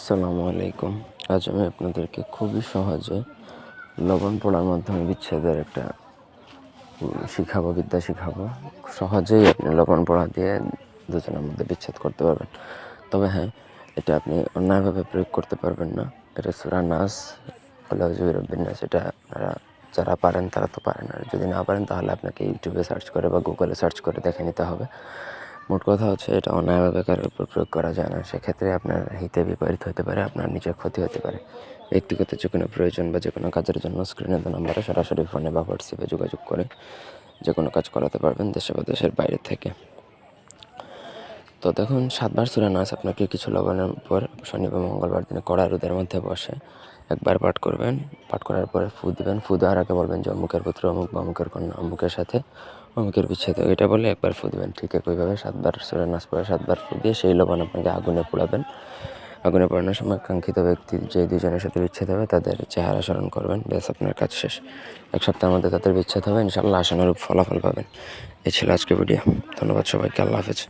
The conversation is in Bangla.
আসসালামু আলাইকুম। আজ আমি আপনাদেরকে খুবই সহজে লবণ পোড়ার মাধ্যমে বিচ্ছেদের একটা শিখাবো, বিদ্যা শিখাবো। সহজেই আপনি লবণ পোড়া দিয়ে দুজনের মধ্যে বিচ্ছেদ করতে পারবেন। তবে হ্যাঁ এটা আপনি অন্যায়ভাবে প্রয়োগ করতে পারবেন না। এটা সুরা নাস নাস, এটা আপনারা যারা পারেন তারা তো পারেন আর যদি না পারেন, তাহলে আপনাকে ইউটিউবে সার্চ করে বা গুগলে সার্চ করে দেখে নিতে হবে। মোট কথা হচ্ছে এটা অন্যায়ভাবে কারোর উপর প্রয়োগ করা যায় না। সেক্ষেত্রে আপনার হিতে বিপরীত হতে পারে, আপনার নিজের ক্ষতি হতে পারে। ব্যক্তিগত যে কোনো প্রয়োজন বা যে কোনো কাজের জন্য স্ক্রিনে তো নাম্বারে সরাসরি ফোনে বা হোয়াটসঅ্যাপে যোগাযোগ করে যে কোনো কাজ করাতে পারবেন দেশে বা দেশের বাইরে থেকে। তো দেখুন, সাতবার সুরা নাচ আপনাকে কিছু লবণের উপর শনি বা মঙ্গলবার দিনে কড়া রোদের মধ্যে বসে একবার পাঠ করবেন। পাঠ করার পরে ফু দিবেন। ফু দেওয়ার আগে বলবেন যে অমুকের পুত্র, অমুক বা অমুকের কন্যা, অমুকের সাথে অমুকের বিচ্ছেদ। এটা বলে একবার ফু দেবেন ঠিক একইভাবে সাতবার সুরা নাচ পড়ে সাতবার ফু দিয়ে সেই লবণ আপনাকে আগুনে পোড়াবেন। আগুনে পড়ানোর সময় কাঙ্ক্ষিত ব্যক্তি যে দুজনের সাথে বিচ্ছেদ হবে তাদের চেহারা স্মরণ করবেন। ব্যাস, আপনার কাজ শেষ। এক সপ্তাহের মধ্যে তাদের বিচ্ছেদ হবে ইনশাল্লাহ আশানুরূপ ফলাফল পাবেন। এ ছিল আজকে ভিডিও। ধন্যবাদ সবাইকে, আল্লাহ হাফেজ।